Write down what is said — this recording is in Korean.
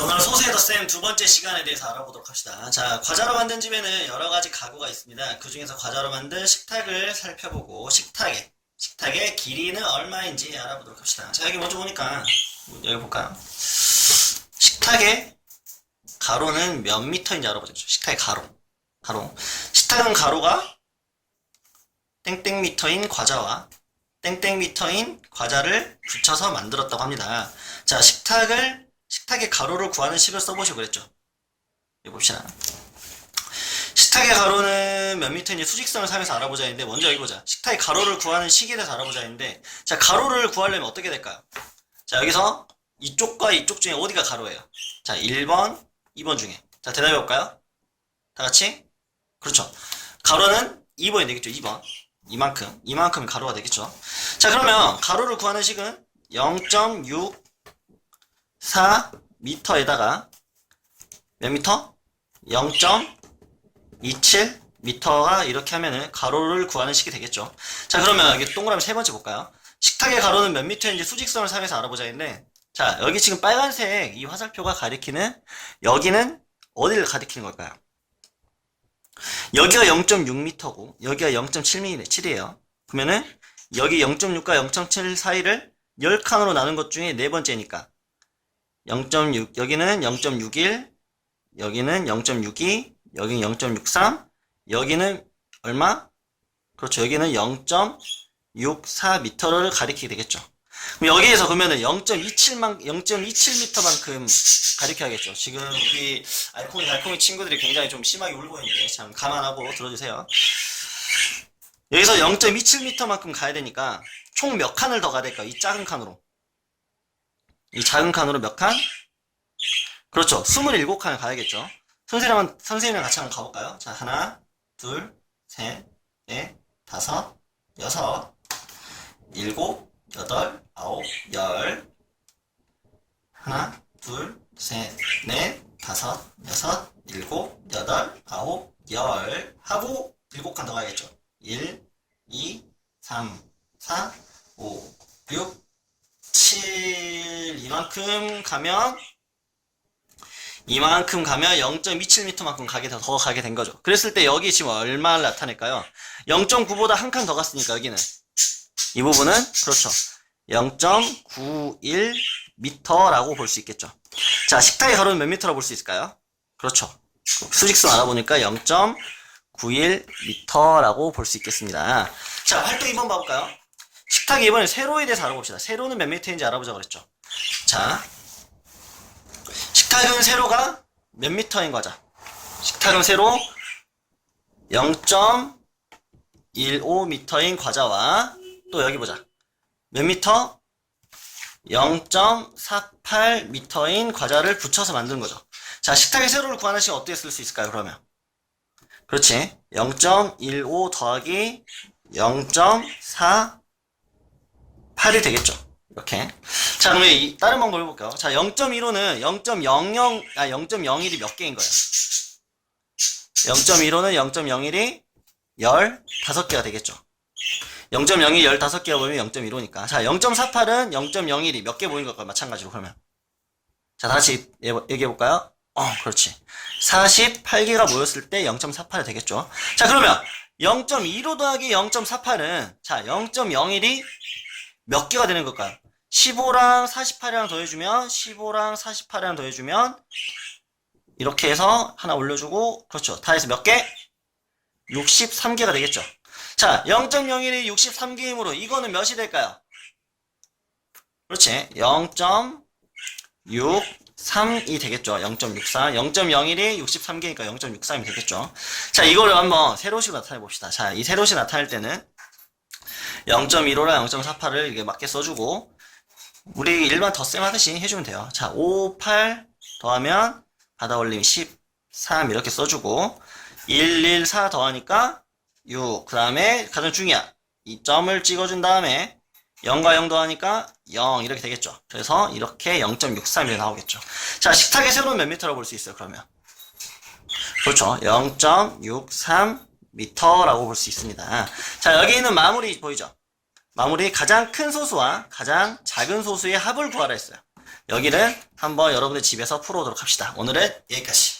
자, 오늘 소세더 쌤두 번째 시간에 대해서 알아보도록 합시다. 자, 과자로 만든 집에는 여러 가지 가구가 있습니다. 그 중에서 과자로 만든 식탁을 살펴보고 식탁의 식탁의 길이는 얼마인지 알아보도록 합시다. 자, 여기 먼저 보니까 여기 볼까요? 식탁의 가로는 몇 미터인지 알아보죠. 식탁의 가로. 가로. 식탁은 가로가 땡땡 미터인 과자와 땡땡 미터인 과자를 붙여서 만들었다고 합니다. 자, 식탁을 식탁의 가로를 구하는 식을 써보시고 그랬죠. 봅시다. 식탁의 가로는 몇 미터인지 수직선을 사용해서 알아보자 했는데 먼저 여기 보자. 식탁의 가로를 구하는 식에 대해서 알아보자 했는데 자 가로를 구하려면 어떻게 될까요? 자 여기서 이쪽과 이쪽 중에 어디가 가로예요? 자 1번, 2번 중에 자 대답해 볼까요? 다 같이 그렇죠. 가로는 2번이 되겠죠. 2번 이만큼 이만큼 가로가 되겠죠. 자 그러면 가로를 구하는 식은 0.6 4m에다가 몇 미터? 0.27 미터가 이렇게 하면은 가로를 구하는 식이 되겠죠. 자, 그러면 여기 동그라미 세 번째 볼까요? 식탁의 가로는 몇 미터인지 수직선을 사용해서 알아보자 했는데, 자, 여기 지금 빨간색 이 화살표가 가리키는, 여기는 어디를 가리키는 걸까요? 여기가 0.6m고, 여기가 0.7이에요. 그러면은, 여기 0.6과 0.7 사이를 10칸으로 나눈 것 중에 네 번째니까, 0.6, 여기는 0.61, 여기는 0.62, 여기는 0.63, 여기는 얼마? 그렇죠. 여기는 0.64m를 가리키게 되겠죠. 그럼 여기에서 0.27만, 0.27m만큼 가리켜야겠죠. 지금 우리 알콩이 달콩이 친구들이 굉장히 좀 심하게 울고 있는데 참 감안하고 들어주세요. 여기서 0.27m만큼 가야 되니까 총 몇 칸을 더 가야 될까요? 이 작은 칸으로. 이 작은 칸으로 몇 칸? 그렇죠. 27칸을 가야겠죠. 선생님랑, 선생님이랑 같이 한번 가볼까요? 자, 하나, 둘, 셋, 넷, 다섯, 여섯, 일곱, 여덟, 아홉, 열. 하나, 둘, 셋, 넷, 다섯, 여섯, 일곱, 여덟, 아홉, 열. 하고, 일곱 칸 더 가야겠죠. 1, 2, 3, 4, 5, 6, 7 이만큼 가면 이만큼 가면 0.27m만큼 가게 더, 더 가게 된 거죠. 그랬을 때 여기 지금 얼마를 나타낼까요? 0.9보다 한 칸 더 갔으니까 여기는 이 부분은 그렇죠. 0.91m라고 볼 수 있겠죠. 자, 식탁의 가로는 몇 미터라고 볼 수 있을까요? 그렇죠. 수직선 알아보니까 0.91m라고 볼 수 있겠습니다. 자, 활동 2번 봐볼까요? 식탁 이번에 세로에 대해서 알아봅시다. 세로는 몇 미터인지 알아보자 그랬죠. 자, 식탁은 세로가 몇 미터인 거자. 식탁은 세로 0.15m인 과자와 또 여기 보자. 몇 미터? 0.48m인 과자를 붙여서 만든 거죠. 자, 식탁의 세로를 구하는 시간 어떻게 쓸 수 있을까요, 그러면? 그렇지. 0.15 더하기 0.4 8이 되겠죠. 이렇게. 자, 그러면 이 다른 방법 해볼게요. 자, 0.15는 0.00, 아, 0.01이 몇 개인 거예요? 0.15는 0.01이 15개가 되겠죠. 0.02 15개가 보이면 0.15니까. 자, 0.48은 0.01이 몇 개 보인 것과 마찬가지로 그러면. 자, 다시 얘기해볼까요? 어, 그렇지. 48개가 모였을 때 0.48이 되겠죠. 자, 그러면 0.15 더하기 0.48은, 자, 0.01이 몇 개가 되는 걸까요? 15랑 48이랑 더해주면 15랑 48이랑 더해주면 이렇게 해서 하나 올려주고 그렇죠. 다 해서 몇 개? 63개가 되겠죠. 자, 0.01이 63개이므로 이거는 몇이 될까요? 그렇지. 0.63이 되겠죠. 0.64. 0.01이 63개니까 0.63이 되겠죠. 자, 이거를 한번 세로식으로 나타내 봅시다. 자, 이 세로식 나타낼 때는 0.15랑 0.48을 이렇게 맞게 써주고 우리 일반 덧셈 하듯이 해주면 돼요. 자, 5, 8 더하면 받아 올림 13 이렇게 써주고 1, 1, 4 더하니까 6. 그 다음에 가장 중요한 이 점을 찍어준 다음에 0과 0 더하니까 0 이렇게 되겠죠. 그래서 이렇게 0.63이 나오겠죠. 자, 식탁의 세로는 몇 미터라고 볼 수 있어요, 그러면? 그렇죠. 0.63 미터라고 볼 수 있습니다. 자, 여기 있는 마무리 보이죠? 마무리 가장 큰 소수와 가장 작은 소수의 합을 구하라 했어요. 여기를 한번 여러분의 집에서 풀어오도록 합시다. 오늘은 여기까지.